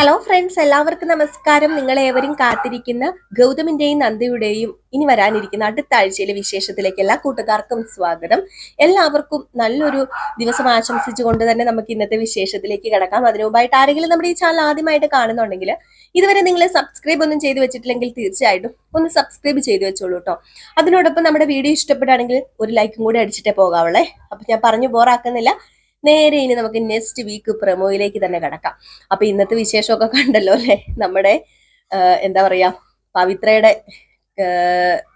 Hello friends എല്ലാവർക്കും നമസ്കാരം. നിങ്ങൾ നിങ്ങളേവരും കാത്തിരിക്കുന്ന ഗൗതമിന്റെയും നന്ദിയുടെയും ഇനി വരാനിരിക്കുന്ന അടുത്ത ആഴ്ചയിലെ വിശേഷത്തിലേക്ക് എല്ലാ കൂട്ടുകാർക്കും സ്വാഗതം. എല്ലാവർക്കും നല്ലൊരു ദിവസം ആശംസിച്ചുകൊണ്ട് തന്നെ നമുക്ക് ഇന്നത്തെ വിശേഷത്തിലേക്ക് കിടക്കാം. അതിനു മുമ്പായിട്ട് ആരെങ്കിലും നമ്മുടെ ഈ ചാനൽ ആദ്യമായിട്ട് കാണുന്നുണ്ടെങ്കിൽ ഇതുവരെ നിങ്ങൾ സബ്സ്ക്രൈബ് ഒന്നും ചെയ്തു വെച്ചിട്ടില്ലെങ്കിൽ തീർച്ചയായിട്ടും ഒന്ന് സബ്സ്ക്രൈബ് ചെയ്തു വെച്ചോളൂ കേട്ടോ അതിനോടൊപ്പം നമ്മുടെ വീഡിയോ ഇഷ്ടപ്പെടുകയാണെങ്കിൽ ഒരു ലൈക്കും കൂടി അടിച്ചിട്ടേ പോകാവുള്ളേ. അപ്പൊ ഞാൻ പറഞ്ഞു ബോറാക്കുന്നില്ല നേരെ ഇനി നമുക്ക് നെക്സ്റ്റ് വീക്ക് പ്രമോയിലേക്ക് തന്നെ കിടക്കാം. അപ്പൊ ഇന്നത്തെ വിശേഷമൊക്കെ കണ്ടല്ലോ അല്ലെ? നമ്മുടെ എന്താ പറയാ പവിത്രയുടെ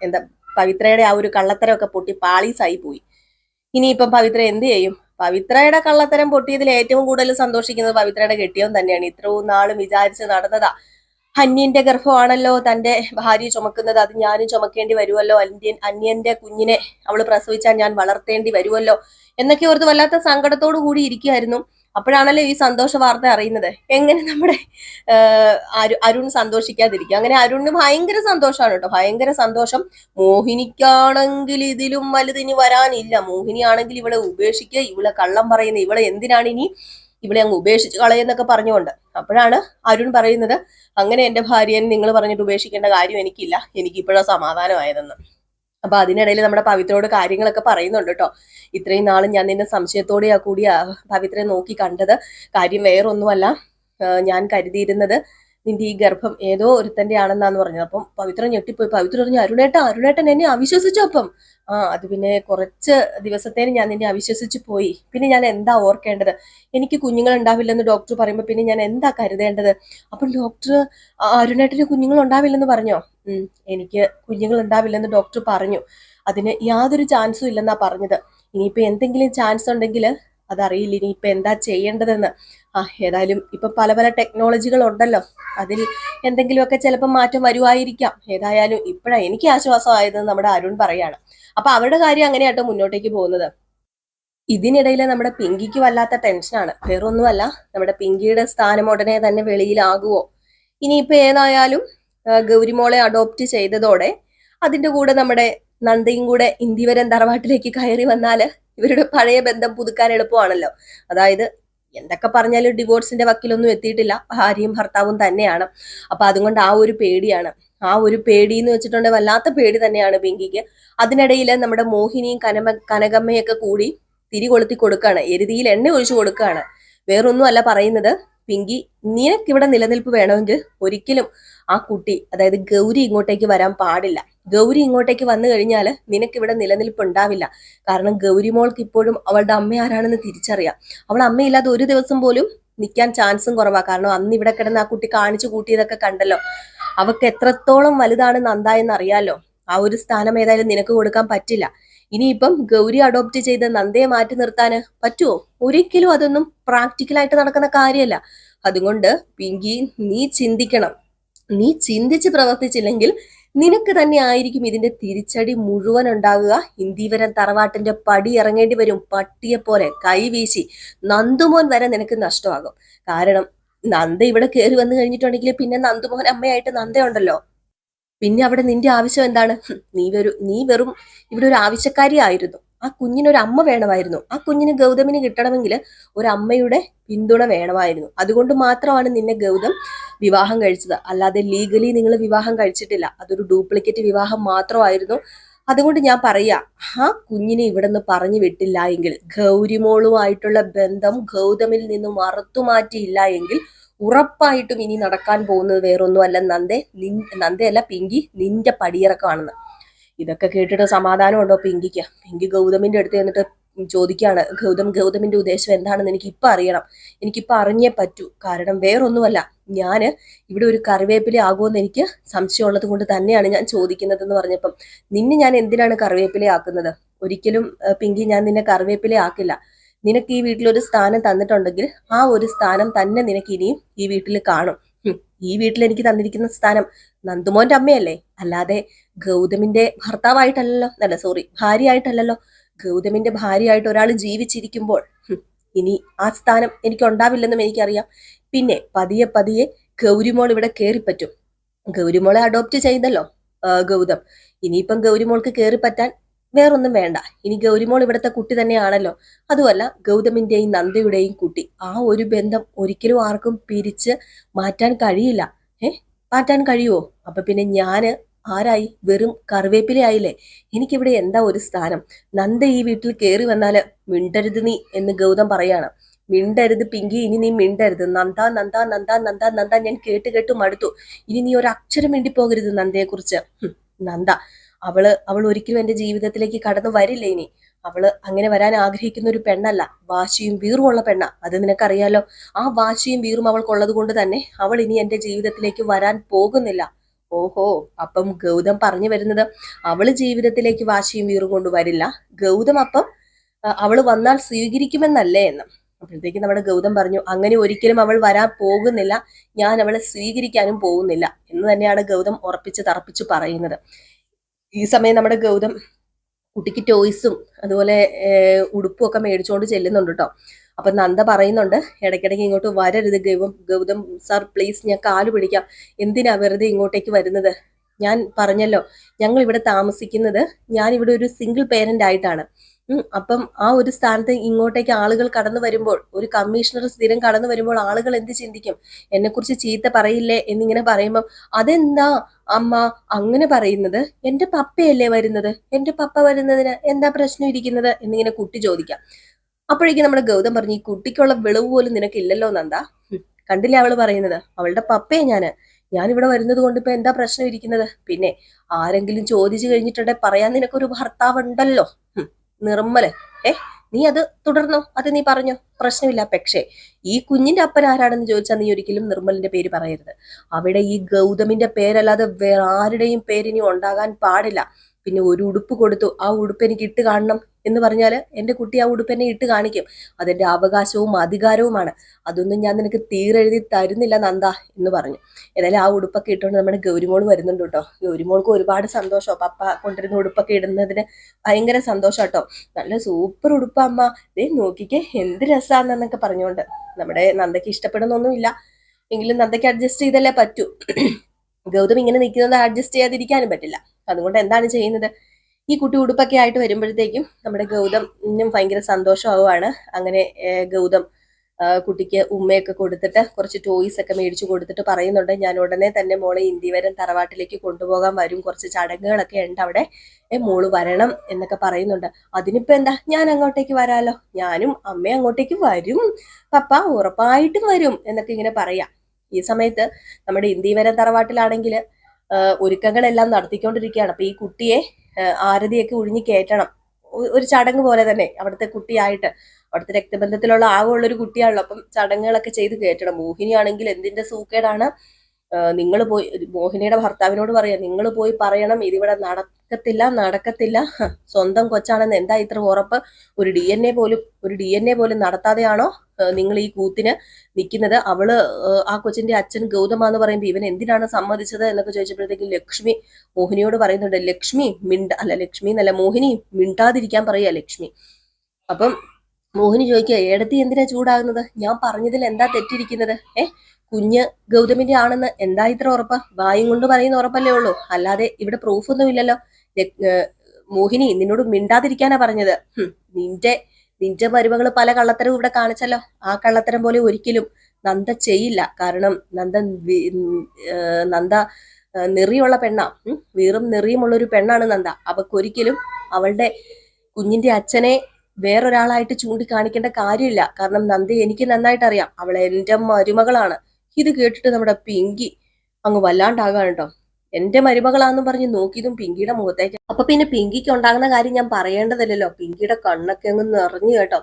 എന്താ പവിത്രയുടെ ആ ഒരു കള്ളത്തരമൊക്കെ പൊട്ടി പാളീസായി പോയി. ഇനിയിപ്പം പവിത്ര എന്ത് ചെയ്യും? പവിത്രയുടെ കള്ളത്തരം പൊട്ടിയതിൽ ഏറ്റവും കൂടുതൽ സന്തോഷിക്കുന്നത് പവിത്രയുടെ കെട്ടിയവൻ തന്നെയാണ്. ഇത്രയും നാളും വിചാരിച്ച് നടന്നതാ. അന്യന്റെ ഗർഭമാണല്ലോ തന്റെ ഭാര്യ ചുമക്കുന്നത്. അത് ഞാനും ചുമക്കേണ്ടി വരുമല്ലോ അന്യൻ അന്യന്റെ കുഞ്ഞിനെ അവൾ പ്രസവിച്ചാൽ ഞാൻ വളർത്തേണ്ടി വരുമല്ലോ എന്നൊക്കെ ഓർത്ത് വല്ലാത്ത സങ്കടത്തോടു കൂടി ഇരിക്കുകയായിരുന്നു അപ്പോഴാണല്ലോ ഈ സന്തോഷ വാർത്ത അറിയുന്നത്. എങ്ങനെ നമ്മുടെ അരുൺ സന്തോഷിക്കാതിരിക്കും? അങ്ങനെ അരുണിന് ഭയങ്കര സന്തോഷമാണ് കേട്ടോ. ഭയങ്കര സന്തോഷം. മോഹിനിക്കാണെങ്കിൽ ഇതിലും വലുതിനി വരാനില്ല. മോഹിനിയാണെങ്കിൽ ഇവളെ ഉപേക്ഷിക്കുക ഇവളെ കള്ളം പറയുന്ന ഇവളെ എന്തിനാണ് ഇനി ഇവളെ അങ്ങ് ഉപേക്ഷിച്ച് കളയെന്നൊക്കെ പറഞ്ഞുകൊണ്ട്. അപ്പോഴാണ് അരുൺ പറയുന്നത് അങ്ങനെ എന്റെ ഭാര്യയെ നിങ്ങൾ പറഞ്ഞിട്ട് ഉപേക്ഷിക്കേണ്ട കാര്യം എനിക്കില്ല. എനിക്ക് ഇപ്പോഴാ സമാധാനമായതെന്ന്. അപ്പൊ അതിനിടയിൽ നമ്മുടെ പവിത്രയോട് കാര്യങ്ങളൊക്കെ പറയുന്നുണ്ട് കേട്ടോ. ഇത്രയും നാളും ഞാൻ നിന്നെ സംശയത്തോടെയാ കൂടിയാ പവിത്രയെ നോക്കി കണ്ടത്. കാര്യം വേറൊന്നുമല്ല. ഞാൻ കരുതിയിരുന്നത് നിന്റെ ഈ ഗർഭം ഏതോ ഒരുത്തന്റെ ആണെന്നാന്ന് പറഞ്ഞത്. അപ്പം പവിത്ര ഞെട്ടിപ്പോയി. പവിത്ര പറഞ്ഞു അരുണേട്ട അരുണേട്ടൻ എന്നെ അവിശ്വസിച്ചു അപ്പം? ആ അത് പിന്നെ കുറച്ച് ദിവസത്തേന് ഞാൻ നിന്നെ അവിശ്വസിച്ചു പോയി. പിന്നെ ഞാൻ എന്താ ഓർക്കേണ്ടത്? എനിക്ക് കുഞ്ഞുങ്ങൾ ഉണ്ടാവില്ലെന്ന് ഡോക്ടർ പറയുമ്പോൾ പിന്നെ ഞാൻ എന്താ കരുതേണ്ടത്? അപ്പം ഡോക്ടർ അരുണേട്ടന് കുഞ്ഞുങ്ങൾ ഉണ്ടാവില്ലെന്ന് പറഞ്ഞോ എനിക്ക് കുഞ്ഞുങ്ങൾ ഉണ്ടാവില്ലെന്ന് ഡോക്ടർ പറഞ്ഞു. അതിന് യാതൊരു ചാൻസും ഇല്ലെന്നാ പറഞ്ഞത്. ഇനിയിപ്പോ എന്തെങ്കിലും ചാൻസ് ഉണ്ടെങ്കിൽ അതറിയില്ല. ഇനിയിപ്പോ എന്താ ചെയ്യേണ്ടതെന്ന്. ആ ഏതായാലും ഇപ്പൊ പല പല ടെക്നോളജികൾ ഉണ്ടല്ലോ അതിൽ എന്തെങ്കിലുമൊക്കെ ചിലപ്പോൾ മാറ്റം വരുമായിരിക്കാം ഏതായാലും ഇപ്പോഴാണ് എനിക്ക് ആശ്വാസമായതെന്ന് നമ്മുടെ അരുൺ പറയാണ്. അപ്പൊ അവരുടെ കാര്യം അങ്ങനെയാട്ടോ മുന്നോട്ടേക്ക് പോകുന്നത്. ഇതിനിടയിൽ നമ്മുടെ പിങ്കിക്ക് വല്ലാത്ത ടെൻഷനാണ് വേറൊന്നുമല്ല നമ്മുടെ പിങ്കിയുടെ സ്ഥാനം ഉടനെ തന്നെ വെളിയിലാകുവോ? ഇനിയിപ്പോ ഏതായാലും ഗൗരിമോളെ അഡോപ്റ്റ് ചെയ്തതോടെ അതിന്റെ കൂടെ നമ്മുടെ നന്ദയും കൂടെ ഇന്ത്യവരൻ തറവാട്ടിലേക്ക് കയറി വന്നാൽ ഇവരുടെ പഴയ ബന്ധം പുതുക്കാൻ എളുപ്പമാണല്ലോ. അതായത് എന്തൊക്കെ പറഞ്ഞാലും ഡിവോഴ്സിന്റെ വക്കിലൊന്നും എത്തിയിട്ടില്ല. ഭാര്യയും ഭർത്താവും തന്നെയാണ്. അപ്പൊ അതുകൊണ്ട് ആ ഒരു പേടിയാണ്. ആ ഒരു പേടി എന്ന് വെച്ചിട്ടുണ്ടെങ്കിൽ വല്ലാത്ത പേടി തന്നെയാണ് പിങ്കിക്ക്. അതിനിടയിൽ നമ്മുടെ മോഹിനിയും കനമ കനകമ്മയൊക്കെ കൂടി തിരി കൊളുത്തി കൊടുക്കുകയാണ് എരുതിയിൽ എണ്ണ ഒഴിച്ചു കൊടുക്കുകയാണ് വേറൊന്നും അല്ല പറയുന്നത്. പിങ്കി നിനക്കിവിടെ നിലനിൽപ്പ് വേണമെങ്കിൽ ഒരിക്കലും ആ കുട്ടി അതായത് ഗൗരി ഇങ്ങോട്ടേക്ക് വരാൻ പാടില്ല. ഗൗരി ഇങ്ങോട്ടേക്ക് വന്നു കഴിഞ്ഞാൽ നിനക്കിവിടെ നിലനിൽപ്പ് ഉണ്ടാവില്ല. കാരണം ഗൗരി മോൾക്ക് ഇപ്പോഴും അവളുടെ അമ്മ ആരാണെന്ന് തിരിച്ചറിയാം. അവൾ അമ്മയില്ലാതെ ഒരു ദിവസം പോലും നിൽക്കാൻ ചാൻസും കുറവാ. കാരണം അന്ന് ഇവിടെ കിടന്ന് ആ കുട്ടി കാണിച്ചു കൂട്ടിയതൊക്കെ കണ്ടല്ലോ. അവക്ക് എത്രത്തോളം വലുതാണ് നന്ദ എന്ന് അറിയാലോ ആ ഒരു സ്ഥാനം ഏതായാലും നിനക്ക് കൊടുക്കാൻ പറ്റില്ല. ഇനിയിപ്പം ഗൗരി അഡോപ്റ്റ് ചെയ്ത് നന്ദയെ മാറ്റി നിർത്താൻ പറ്റുമോ ഒരിക്കലും അതൊന്നും പ്രാക്ടിക്കലായിട്ട് നടക്കുന്ന കാര്യമല്ല. അതുകൊണ്ട് പിങ്കി നീ ചിന്തിക്കണം. നീ ചിന്തിച്ച് പ്രവർത്തിച്ചില്ലെങ്കിൽ നിനക്ക് തന്നെ ആയിരിക്കും ഇതിന്റെ തിരിച്ചടി മുഴുവൻ ഉണ്ടാകുക. ഹിന്ദിവരം തറവാട്ടിന്റെ പടി ഇറങ്ങേണ്ടി വരും. പട്ടിയെ പോലെ കൈവീശി നന്ദുമോൻ വരെ നിനക്ക് നഷ്ടമാകും. കാരണം നന്ദ ഇവിടെ കയറി വന്നു കഴിഞ്ഞിട്ടുണ്ടെങ്കിൽ പിന്നെ നന്ദുമോഹൻ അമ്മയായിട്ട് നന്ദയുണ്ടല്ലോ. പിന്നെ അവിടെ നിന്റെ ആവശ്യം എന്താണ്? നീ വെറും നീ വെറും ഇവിടെ ഒരു ആവശ്യക്കാരി ആയിരുന്നു ആ കുഞ്ഞിന് ഒരു അമ്മ വേണമായിരുന്നു. ആ കുഞ്ഞിന് ഗൗതമിന് കിട്ടണമെങ്കിൽ ഒരു അമ്മയുടെ പിന്തുണ വേണമായിരുന്നു. അതുകൊണ്ട് മാത്രമാണ് നിന്നെ ഗൗതം വിവാഹം കഴിച്ചത്. അല്ലാതെ ലീഗലി നിങ്ങൾ വിവാഹം കഴിച്ചിട്ടില്ല. അതൊരു ഡ്യൂപ്ലിക്കേറ്റ് വിവാഹം മാത്രമായിരുന്നു. അതുകൊണ്ട് ഞാൻ പറയാ ആ കുഞ്ഞിനെ ഇവിടെ നിന്ന് പറഞ്ഞു വിട്ടില്ല എങ്കിൽ ഗൗരിമോളുമായിട്ടുള്ള ബന്ധം ഗൗതമിൽ നിന്ന് മറത്തു മാറ്റിയില്ല എങ്കിൽ ഉറപ്പായിട്ടും ഇനി നടക്കാൻ പോകുന്നത് വേറൊന്നുമല്ല. നന്ദേ നിൻ നന്ദയല്ല പിങ്കി നിന്റെ പടിയിറക്കമാണെന്ന്. ഇതൊക്കെ കേട്ടിട്ട് സമാധാനമുണ്ടോ പിങ്കിക്ക്? പിങ്കി ഗൗതമിന്റെ അടുത്ത് എന്നിട്ട് ചോദിക്കുകയാണ് ഗൗതം ഗൗതമിന്റെ ഉദ്ദേശം എന്താണെന്ന് എനിക്ക് ഇപ്പൊ അറിയണം. എനിക്കിപ്പോ അറിഞ്ഞേ പറ്റൂ. കാരണം വേറൊന്നുമല്ല. ഞാൻ ഇവിടെ ഒരു കറിവേപ്പില ആകുമെന്ന് എനിക്ക് സംശയമുള്ളത് കൊണ്ട് തന്നെയാണ് ഞാൻ ചോദിക്കുന്നത് എന്ന് പറഞ്ഞപ്പം. നിന്നെ ഞാൻ എന്തിനാണ് കറിവേപ്പില ആക്കുന്നത്? ഒരിക്കലും പിങ്കി ഞാൻ നിന്നെ കറിവേപ്പില ആക്കില്ല. നിനക്ക് ഈ വീട്ടിൽ ഒരു സ്ഥാനം തന്നിട്ടുണ്ടെങ്കിൽ ആ ഒരു സ്ഥാനം തന്നെ നിനക്ക് ഇനിയും ഈ വീട്ടിൽ കാണും. ഈ വീട്ടിൽ എനിക്ക് തന്നിരിക്കുന്ന സ്ഥാനം നന്ദുമോന്റെ അമ്മയല്ലേ? അല്ലാതെ ഗൗതമിന്റെ ഭർത്താവായിട്ടല്ലല്ലോ. അല്ല സോറി ഭാര്യയായിട്ടല്ലല്ലോ. ഗൗതമിന്റെ ഭാര്യയായിട്ട് ഒരാൾ ജീവിച്ചിരിക്കുമ്പോൾ ഇനി ആ സ്ഥാനം എനിക്ക് ഉണ്ടാവില്ലെന്നും എനിക്കറിയാം. പിന്നെ പതിയെ പതിയെ ഗൗരിമോൾ ഇവിടെ കയറിപ്പറ്റും ഗൗരിമോളെ അഡോപ്റ്റ് ചെയ്തല്ലോ ഗൗതം. ഇനിയിപ്പം ഗൗരിമോൾക്ക് കയറിപ്പറ്റാൻ വേറൊന്നും വേണ്ട. ഇനി ഗൗരിമോൾ ഇവിടുത്തെ കുട്ടി തന്നെയാണല്ലോ. അതുമല്ല ഗൗതമിന്റെയും നന്ദയുടെയും കുട്ടി. ആ ഒരു ബന്ധം ഒരിക്കലും ആർക്കും പിരിച്ച് മാറ്റാൻ കഴിയില്ല. ഏ? മാറ്റാൻ കഴിയുമോ അപ്പൊ പിന്നെ ഞാൻ ആരായി? വെറും കറിവേപ്പിലയായില്ലേ എനിക്കിവിടെ എന്താ ഒരു സ്ഥാനം? നന്ദ ഈ വീട്ടിൽ കയറി വന്നാൽ മിണ്ടരുത് നീ എന്ന് ഗൗതം പറയാണ്. മിണ്ടരുത് പിങ്കി ഇനി നീ മിണ്ടരുത്. നന്ദ നന്ദ നന്ദ നന്ദ നന്ദ ഞാൻ കേട്ട് കേട്ട് മടുത്തു. ഇനി നീ ഒരു അക്ഷരം മിണ്ടിപ്പോകരുത് നന്ദയെക്കുറിച്ച്. നന്ദ. അവൾ അവൾ ഒരിക്കലും എന്റെ ജീവിതത്തിലേക്ക് കടന്നു വരില്ല ഇനി. അവൾ അങ്ങനെ വരാൻ ആഗ്രഹിക്കുന്ന ഒരു പെണ്ണല്ല. വാശിയും വീറുമുള്ള പെണ്ണ. അത് നിനക്കറിയാലോ? ആ വാശിയും വീറും അവൾക്കുള്ളത് കൊണ്ട് തന്നെ അവൾ ഇനി എന്റെ ജീവിതത്തിലേക്ക് വരാൻ പോകുന്നില്ല. ഓഹോ അപ്പം ഗൗതം പറഞ്ഞു വരുന്നത് അവൾ ജീവിതത്തിലേക്ക് വാശിയും വീറും കൊണ്ട് വരില്ല. ഗൗതം അപ്പം അവൾ വന്നാൽ സ്വീകരിക്കുമെന്നല്ലേ എന്ന്. അപ്പോഴത്തേക്ക് നമ്മുടെ ഗൗതം പറഞ്ഞു അങ്ങനെ ഒരിക്കലും അവൾ വരാൻ പോകുന്നില്ല. ഞാൻ അവളെ സ്വീകരിക്കാനും പോകുന്നില്ല. എന്ന് തന്നെയാണ് ഗൗതം ഉറപ്പിച്ച് തറപ്പിച്ച് പറയുന്നത്. ഈ സമയം നമ്മുടെ ഗൗതം കുട്ടിക്ക് ടോയ്സും അതുപോലെ ഉടുപ്പും ഒക്കെ മേടിച്ചുകൊണ്ട് ചെല്ലുന്നുണ്ട് കേട്ടോ അപ്പൊ നന്ദ പറയുന്നുണ്ട് ഇടയ്ക്കിടയ്ക്ക് ഇങ്ങോട്ട് വരരുത് ഗൗതം. ഗൗതം സാർ പ്ലീസ് ഞാൻ കാൽ പിടിക്കാം. എന്തിനാ വെറുതെ ഇങ്ങോട്ടേക്ക് വരുന്നത്? ഞാൻ പറഞ്ഞല്ലോ ഞങ്ങൾ ഇവിടെ താമസിക്കുന്നത് ഞാൻ ഇവിടെ ഒരു സിംഗിൾ പേരന്റ് ആയിട്ടാണ്. അപ്പം ആ ഒരു സ്ഥാനത്ത് ഇങ്ങോട്ടേക്ക് ആളുകൾ കടന്നു വരുമ്പോൾ ഒരു കമ്മീഷണർ സ്ഥിരം കടന്നു വരുമ്പോൾ ആളുകൾ എന്ത് ചിന്തിക്കും? എന്നെക്കുറിച്ച് ചീത്ത പറയില്ലേ എന്നിങ്ങനെ പറയുമ്പോൾ അതെന്താ? അമ്മ അങ്ങനെ പറയുന്നത് എന്റെ പപ്പയല്ലേ വരുന്നത്? എന്റെ പപ്പ വരുന്നതിന് എന്താ പ്രശ്നം ഇരിക്കുന്നത്? എന്നിങ്ങനെ കുട്ടി ചോദിക്കാം. അപ്പോഴേക്കും നമ്മുടെ ഗൗതം പറഞ്ഞു ഈ കുട്ടിക്കുള്ള വിളവ് പോലും നിനക്കില്ലല്ലോ നന്ദ. കണ്ടില്ലേ അവൾ പറയുന്നത്? അവളുടെ പപ്പയെ ഞാൻ. ഞാൻ ഇവിടെ വരുന്നത് കൊണ്ട് ഇപ്പൊ എന്താ പ്രശ്നം ഇരിക്കുന്നത്? പിന്നെ ആരെങ്കിലും ചോദിച്ചു കഴിഞ്ഞിട്ടുണ്ടെ പറയാൻ നിനക്കൊരു ഭർത്താവ് ഉണ്ടല്ലോ നിർമ്മൽ. ഏ നീ അത് തുടർന്നോ? അത് നീ പറഞ്ഞോ? പ്രശ്നമില്ല പക്ഷേ ഈ കുഞ്ഞിന്റെ അപ്പൻ ആരാണെന്ന് ചോദിച്ചാൽ നീ ഒരിക്കലും നിർമ്മലിന്റെ പേര് പറയരുത്. അവിടെ ഈ ഗൗതമിന്റെ പേരല്ലാതെ വേറെ ആരുടെയും പേരിനി ഉണ്ടാകാൻ പാടില്ല. പിന്നെ ഒരു ഉടുപ്പ് കൊടുത്തു ആ ഉടുപ്പ് എനിക്ക് ഇട്ട് കാണണം. എന്ന് പറഞ്ഞാൽ എന്റെ കുട്ടി ആ ഉടുപ്പ് എന്നെ ഇട്ട് കാണിക്കും. അതെന്റെ അവകാശവും അധികാരവുമാണ്. അതൊന്നും ഞാൻ നിനക്ക് തീരെഴുതി തരുന്നില്ല നന്ദ എന്ന് പറഞ്ഞു. ഏതായാലും ആ ഉടുപ്പൊക്കെ ഇട്ടുകൊണ്ട് നമ്മുടെ ഗൗരിമോൾ വരുന്നുണ്ട് കേട്ടോ. ഗൗരിമോൾക്ക് ഒരുപാട് സന്തോഷം പപ്പ കൊണ്ടിരുന്ന ഉടുപ്പൊക്കെ ഇടുന്നതിന് ഭയങ്കര സന്തോഷം കേട്ടോ. നല്ല സൂപ്പർ ഉടുപ്പ് അമ്മ. ദേ നോക്കിക്കേ എന്ത് രസമാണെന്നൊക്കെ പറഞ്ഞുകൊണ്ട് നമ്മുടെ നന്ദയ്ക്ക് ഇഷ്ടപ്പെടുന്നൊന്നുമില്ല. എങ്കിലും നന്ദയ്ക്ക് അഡ്ജസ്റ്റ് ചെയ്തല്ലേ പറ്റൂ. ഗൗതം ഇങ്ങനെ നിൽക്കുന്നത് അഡ്ജസ്റ്റ് ചെയ്യാതിരിക്കാനും പറ്റില്ല. അതുകൊണ്ട് എന്താണ് ചെയ്യുന്നത്? ഈ കുട്ടി ഉടുപ്പൊക്കെ ആയിട്ട് വരുമ്പോഴത്തേക്കും നമ്മുടെ ഗൗതമിനും ഭയങ്കര സന്തോഷമാവുകയാണ് അങ്ങനെ ഗൗതം കുട്ടിക്ക് ഉമ്മയൊക്കെ കൊടുത്തിട്ട് കുറച്ച് ടോയ്സ് ഒക്കെ മേടിച്ചു കൊടുത്തിട്ട് പറയുന്നുണ്ട്. ഞാൻ ഉടനെ തന്നെ മോളെ ഇന്ത്യ വരും തറവാട്ടിലേക്ക് കൊണ്ടുപോകാൻ വരും. കുറച്ച് ചടങ്ങുകളൊക്കെ ഉണ്ട് അവിടെ. മോൾ വരണം എന്നൊക്കെ പറയുന്നുണ്ട്. അതിനിപ്പോ എന്താ? ഞാൻ അങ്ങോട്ടേക്ക് വരാലോ? ഞാനും അമ്മ അങ്ങോട്ടേക്ക് വരും. പപ്പ ഉറപ്പായിട്ടും വരും എന്നൊക്കെ ഇങ്ങനെ പറയാം. ഈ സമയത്ത് നമ്മുടെ ഇന്ത്യ ഇന്ത്യവരം തറവാട്ടിലാണെങ്കിൽ ഒരുക്കങ്ങളെല്ലാം നടത്തിക്കൊണ്ടിരിക്കുകയാണ്. അപ്പൊ ഈ കുട്ടിയെ ആരതിയൊക്കെ ഒഴിഞ്ഞു കയറ്റണം ഒരു ചടങ്ങ് പോലെ തന്നെ അവിടുത്തെ കുട്ടിയായിട്ട്. അവിടുത്തെ രക്തബന്ധത്തിലുള്ള ആകെ ഉള്ളൊരു കുട്ടിയാണല്ലോ. അപ്പം ചടങ്ങുകളൊക്കെ ചെയ്ത് കയറ്റണം മോഹിനിയാണെങ്കിൽ എന്തിന്റെ സൂക്കേടാണ്? നിങ്ങൾ പോയി മോഹിനിയുടെ ഭർത്താവിനോട് പറയാം നിങ്ങൾ പോയി പറയണം ഇതിവിടെ നടക്കത്തില്ല നടക്കത്തില്ല. സ്വന്തം കൊച്ചാണെന്ന് എന്താ ഇത്ര ഉറപ്പ്? ഒരു ഡി എൻ എ പോലും ഒരു ഡി എൻ എ പോലും നടത്താതെയാണോ നിങ്ങൾ ഈ കൂത്തിന് നിൽക്കുന്നത് അവൾ ആ കൊച്ചിന്റെ അച്ഛൻ ഗൗതമാന്ന് പറയുമ്പോൾ ഇവൻ എന്തിനാണ് സമ്മതിച്ചത്? എന്നൊക്കെ ചോദിച്ചപ്പോഴത്തേക്ക് ലക്ഷ്മി മോഹിനിയോട് പറയുന്നുണ്ട് ലക്ഷ്മി മിണ്ട അല്ല ലക്ഷ്മി എന്നല്ല മോഹിനി മിണ്ടാതിരിക്കാൻ പറയുക ലക്ഷ്മി. അപ്പം മോഹിനി ചോദിക്കുക ഏടത്തി എന്തിനാ ചൂടാകുന്നത്? ഞാൻ പറഞ്ഞതിൽ എന്താ തെറ്റിരിക്കുന്നത്? ഏ കുഞ്ഞ് ഗൗതമിന്റെ ആണെന്ന് എന്താ ഇത്ര ഉറപ്പാ? വായും കൊണ്ട് പറയുന്ന ഉറപ്പല്ലേ ഉള്ളൂ. അല്ലാതെ ഇവിടെ പ്രൂഫ് ഒന്നും ഇല്ലല്ലോ. മോഹിനി നിന്നോട് മിണ്ടാതിരിക്കാനാ പറഞ്ഞത്. നിന്റെ നിന്റെ മരുമകൾ പല കള്ളത്തരവും ഇവിടെ കാണിച്ചല്ലോ. ആ കള്ളത്തരം പോലെ ഒരിക്കലും നന്ദ ചെയ്യില്ല. കാരണം നന്ദ നന്ദ നിറിയുള്ള പെണ്ണാ. വീറും നെറിയുമുള്ള ഒരു പെണ്ണാണ് നന്ദ. അവക്കൊരിക്കലും അവളുടെ കുഞ്ഞിന്റെ അച്ഛനെ വേറൊരാളായിട്ട് ചൂണ്ടിക്കാണിക്കേണ്ട കാര്യമില്ല. കാരണം നന്ദി എനിക്ക് നന്നായിട്ട് അറിയാം അവൾ എന്റെ മരുമകളാണ്. ഇത് കേട്ടിട്ട് നമ്മുടെ പിങ്കി അങ്ങ് വല്ലാണ്ടാകാണ് കേട്ടോ. എന്റെ മരുമകളാന്ന് പറഞ്ഞ് നോക്കിയതും പിങ്കിയുടെ മുഖത്തേക്ക്. അപ്പൊ പിന്നെ പിങ്കിക്ക് ഉണ്ടാകുന്ന കാര്യം ഞാൻ പറയേണ്ടതില്ലല്ലോ. പിങ്കിയുടെ കണ്ണൊക്കെ അങ്ങ് നിറഞ്ഞു കേട്ടോ.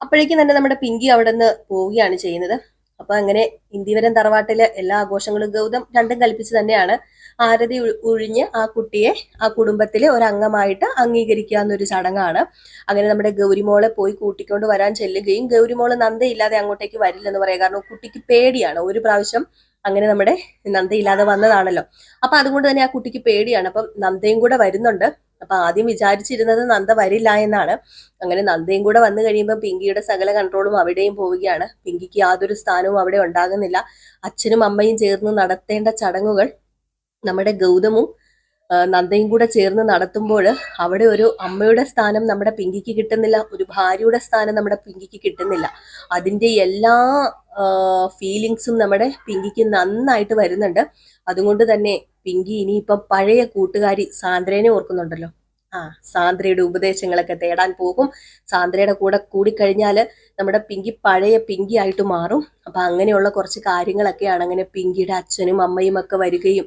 അപ്പോഴേക്കും തന്നെ നമ്മുടെ പിങ്കി അവിടെ നിന്ന് പോവുകയാണ് ചെയ്യുന്നത്. അപ്പൊ അങ്ങനെ ഇന്ദിവരം തറവാട്ടിലെ എല്ലാ ആഘോഷങ്ങളും ഗൗതം രണ്ടും കൽപ്പിച്ച് തന്നെയാണ് ആരതി ഒഴിഞ്ഞ് ആ കുട്ടിയെ ആ കുടുംബത്തിലെ ഒരംഗമായിട്ട് അംഗീകരിക്കുക എന്നൊരു ചടങ്ങാണ്. അങ്ങനെ നമ്മുടെ ഗൗരിമോളെ പോയി കൂട്ടിക്കൊണ്ട് വരാൻ ചെല്ലുകയും ഗൗരിമോൾ നന്ദയില്ലാതെ അങ്ങോട്ടേക്ക് വരില്ലെന്ന് പറയാം. കാരണം കുട്ടിക്ക് പേടിയാണ്. ഒരു പ്രാവശ്യം അങ്ങനെ നമ്മുടെ നന്ദയില്ലാതെ വന്നതാണല്ലോ. അപ്പൊ അതുകൊണ്ട് തന്നെ ആ കുട്ടിക്ക് പേടിയാണ്. അപ്പം നന്ദയും കൂടെ വരുന്നുണ്ട്. അപ്പൊ ആദ്യം വിചാരിച്ചിരുന്നത് നന്ദ വരില്ല എന്നാണ്. അങ്ങനെ നന്ദയും കൂടെ വന്നു കഴിയുമ്പോൾ പിങ്കിയുടെ സകല കൺട്രോളും അവിടെയും പോവുകയാണ്. പിങ്കിക്ക് യാതൊരു സ്ഥാനവും അവിടെ ഉണ്ടാകുന്നില്ല. അച്ഛനും അമ്മയും ചേർന്ന് നടത്തേണ്ട ചടങ്ങുകൾ നമ്മുടെ ഗൗതമും നന്ദയും കൂടെ ചേർന്ന് നടത്തുമ്പോൾ അവിടെ ഒരു അമ്മയുടെ സ്ഥാനം നമ്മുടെ പിങ്കിക്ക് കിട്ടുന്നില്ല ഒരു ഭാര്യയുടെ സ്ഥാനം നമ്മുടെ പിങ്കിക്ക് കിട്ടുന്നില്ല. അതിന്റെ എല്ലാ ഫീലിങ്സും നമ്മുടെ പിങ്കിക്ക് നന്നായിട്ട് വരുന്നുണ്ട്. അതുകൊണ്ട് തന്നെ പിങ്കി ഇനിയിപ്പം പഴയ കൂട്ടുകാരി സാന്ദ്രേനെ ഓർക്കുന്നുണ്ടല്ലോ. ആ സാന്ദ്രയുടെ ഉപദേശങ്ങളൊക്കെ തേടാൻ പോകും. സാന്ദ്രയുടെ കൂടെ കൂടിക്കഴിഞ്ഞാൽ നമ്മുടെ പിങ്കി പഴയ പിങ്കി ആയിട്ട് മാറും. അപ്പം അങ്ങനെയുള്ള കുറച്ച് കാര്യങ്ങളൊക്കെയാണ് അങ്ങനെ പിങ്കിയുടെ അച്ഛനും അമ്മയും ഒക്കെ വരികയും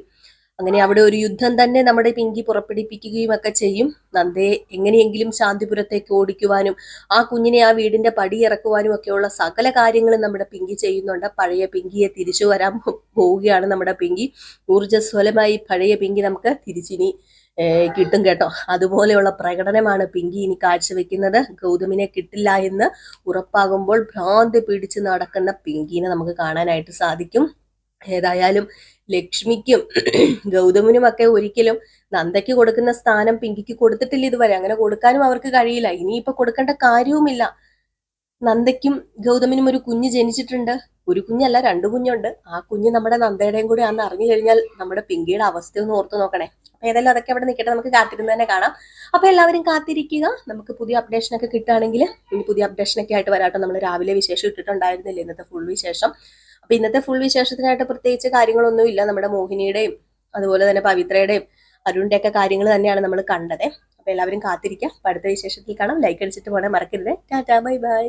അങ്ങനെ അവിടെ ഒരു യുദ്ധം തന്നെ നമ്മുടെ പിങ്കി പുറപ്പെടുപ്പിക്കുകയും ഒക്കെ ചെയ്യും. നന്ദയെ എങ്ങനെയെങ്കിലും ശാന്തിപുരത്തേക്ക് ഓടിക്കുവാനും ആ കുഞ്ഞിനെ ആ വീടിന്റെ പടി ഇറക്കുവാനും ഒക്കെയുള്ള സകല കാര്യങ്ങളും നമ്മുടെ പിങ്കി ചെയ്യുന്നുണ്ട്. പഴയ പിങ്കിയെ തിരിച്ചു വരാൻ പോവുകയാണ് നമ്മുടെ പിങ്കി. ഊർജസ്വലമായി പഴയ പിങ്കി നമുക്ക് തിരിച്ചിനി കിട്ടും കേട്ടോ. അതുപോലെയുള്ള പ്രകടനമാണ് പിങ്കി ഇനി കാഴ്ചവെക്കുന്നത്. ഗൗതമിനെ കിട്ടില്ല എന്ന് ഉറപ്പാകുമ്പോൾ ഭ്രാന്തി പിടിച്ച് നടക്കുന്ന പിങ്കിനെ നമുക്ക് കാണാനായിട്ട് സാധിക്കും. ഏതായാലും ലക്ഷ്മിക്കും ഗൗതമിനും ഒക്കെ ഒരിക്കലും നന്ദയ്ക്ക് കൊടുക്കുന്ന സ്ഥാനം പിങ്കിക്ക് കൊടുത്തിട്ടില്ല ഇതുവരെ. അങ്ങനെ കൊടുക്കാനും അവർക്ക് കഴിയില്ല. ഇനിയിപ്പൊ കൊടുക്കേണ്ട കാര്യവുമില്ല. നന്ദയ്ക്കും ഗൗതമിനും ഒരു കുഞ്ഞ് ജനിച്ചിട്ടുണ്ട്. ഒരു കുഞ്ഞല്ല രണ്ടു കുഞ്ഞുണ്ട്. ആ കുഞ്ഞ് നമ്മുടെ നന്ദയുടെയും കൂടി അന്ന് അറിഞ്ഞു കഴിഞ്ഞാൽ നമ്മുടെ പിങ്കിയുടെ അവസ്ഥ ഒന്ന് ഓർത്തു നോക്കണേ. അപ്പൊ ഏതായാലും അതൊക്കെ അവിടെ നിൽക്കട്ടെ. നമുക്ക് കാത്തിരുന്ന് തന്നെ കാണാം. അപ്പൊ എല്ലാവരും കാത്തിരിക്കുക. നമുക്ക് പുതിയ അപ്ഡേഷനൊക്കെ കിട്ടുകയാണെങ്കിൽ ഇനി പുതിയ അപ്ഡേഷനൊക്കെ ആയിട്ട് വരാട്ടോ. നമ്മൾ രാവിലെ വിശേഷം ഇട്ടിട്ടുണ്ടായിരുന്നില്ല? ഇന്നത്തെ ഫുൾ വിശേഷം. അപ്പൊ ഇന്നത്തെ ഫുൾ വിശേഷത്തിനായിട്ട് പ്രത്യേകിച്ച് കാര്യങ്ങളൊന്നും ഇല്ല. നമ്മുടെ മോഹിനിയുടെയും അതുപോലെ തന്നെ പവിത്രയുടെയും അരുണിന്റെ ഒക്കെ കാര്യങ്ങൾ തന്നെയാണ് നമ്മൾ കണ്ടത്. അപ്പൊ എല്ലാവരും കാത്തിരിക്കുക അടുത്ത വിശേഷത്തിൽ കാണാം. ലൈക്ക് അടിച്ചിട്ട് പോണേ മറക്കരുത്. Tata bye bye